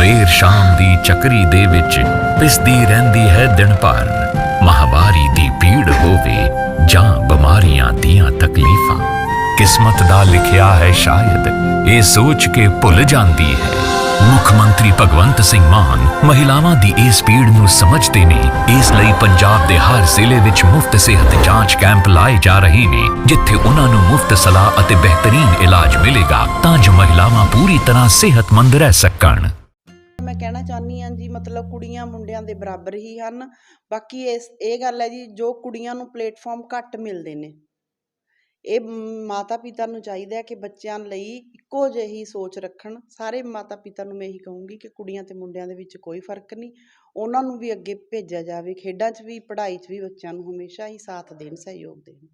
ਸਵੇਰ ਸ਼ਾਮ ਦੀ ਚੱਕਰੀ ਦੇ ਵਿੱਚ ਪਿਸਦੀ ਰਹਿੰਦੀ ਹੈ ਦਿਨ ਭਰ। ਮਹਾਵਾਰੀ ਦੀ ਪੀੜ ਹੋਵੇ ਜਾਂ ਬਿਮਾਰੀਆਂ ਦੀਆਂ ਤਕਲੀਫਾਂ। ਕਿਸਮਤ ਦਾ ਲਿਖਿਆ ਹੈ ਸ਼ਾਇਦ, ਇਹ ਸੋਚ ਕੇ ਭੁੱਲ ਜਾਂਦੀ ਹੈ। ਮੁੱਖ ਮੰਤਰੀ ਭਗਵੰਤ ਸਿੰਘ ਮਾਨ ਮਹਿਲਾਵਾਂ ਦੀ ਇਸ ਪੀੜ ਨੂੰ ਸਮਝਦੇ ਨੇ। ਇਸ ਲਈ ਪੰਜਾਬ ਦੇ ਹਰ ਜ਼ਿਲ੍ਹੇ ਵਿੱਚ ਮੁਫਤ ਸਿਹਤ ਜਾਂਚ ਕੈਂਪ ਲਾਏ ਜਾ ਰਹੇ ਨੇ, ਜਿੱਥੇ ਉਹਨਾਂ ਨੂੰ ਮੁਫਤ ਸਲਾਹ ਅਤੇ ਬਿਹਤਰੀਨ ਇਲਾਜ ਮਿਲੇਗਾ ਤਾਂ ਜੋ ਮਹਿਲਾਵਾਂ ਪੂਰੀ ਤਰ੍ਹਾਂ ਸਿਹਤਮੰਦ ਰਹਿ ਸਕਣ। ਮੈਂ ਕਹਿਣਾ ਚਾਹੁੰਦੀ ਹਾਂ ਜੀ, ਮਤਲਬ ਕੁੜੀਆਂ ਮੁੰਡਿਆਂ ਦੇ ਬਰਾਬਰ ਹੀ ਹਨ। ਬਾਕੀ ਇਸ, ਇਹ ਗੱਲ ਹੈ ਜੀ, ਜੋ ਕੁੜੀਆਂ ਨੂੰ ਪਲੇਟਫਾਰਮ ਘੱਟ ਮਿਲਦੇ ਨੇ, ਇਹ ਮਾਤਾ ਪਿਤਾ ਨੂੰ ਚਾਹੀਦਾ ਹੈ ਕਿ ਬੱਚਿਆਂ ਲਈ ਇੱਕੋ ਜਿਹੀ ਸੋਚ ਰੱਖਣ। ਸਾਰੇ ਮਾਤਾ ਪਿਤਾ ਨੂੰ ਮੈਂ ਇਹੀ ਕਹੂੰਗੀ ਕਿ ਕੁੜੀਆਂ ਤੇ ਮੁੰਡਿਆਂ ਦੇ ਵਿੱਚ ਕੋਈ ਫ਼ਰਕ ਨਹੀਂ, ਉਹਨਾਂ ਨੂੰ ਵੀ ਅੱਗੇ ਭੇਜਿਆ ਜਾਵੇ, ਖੇਡਾਂ 'ਚ ਵੀ, ਪੜ੍ਹਾਈ 'ਚ ਵੀ ਬੱਚਿਆਂ ਨੂੰ ਹਮੇਸ਼ਾ ਹੀ ਸਾਥ ਦੇਣ, ਸਹਿਯੋਗ ਦੇਣ।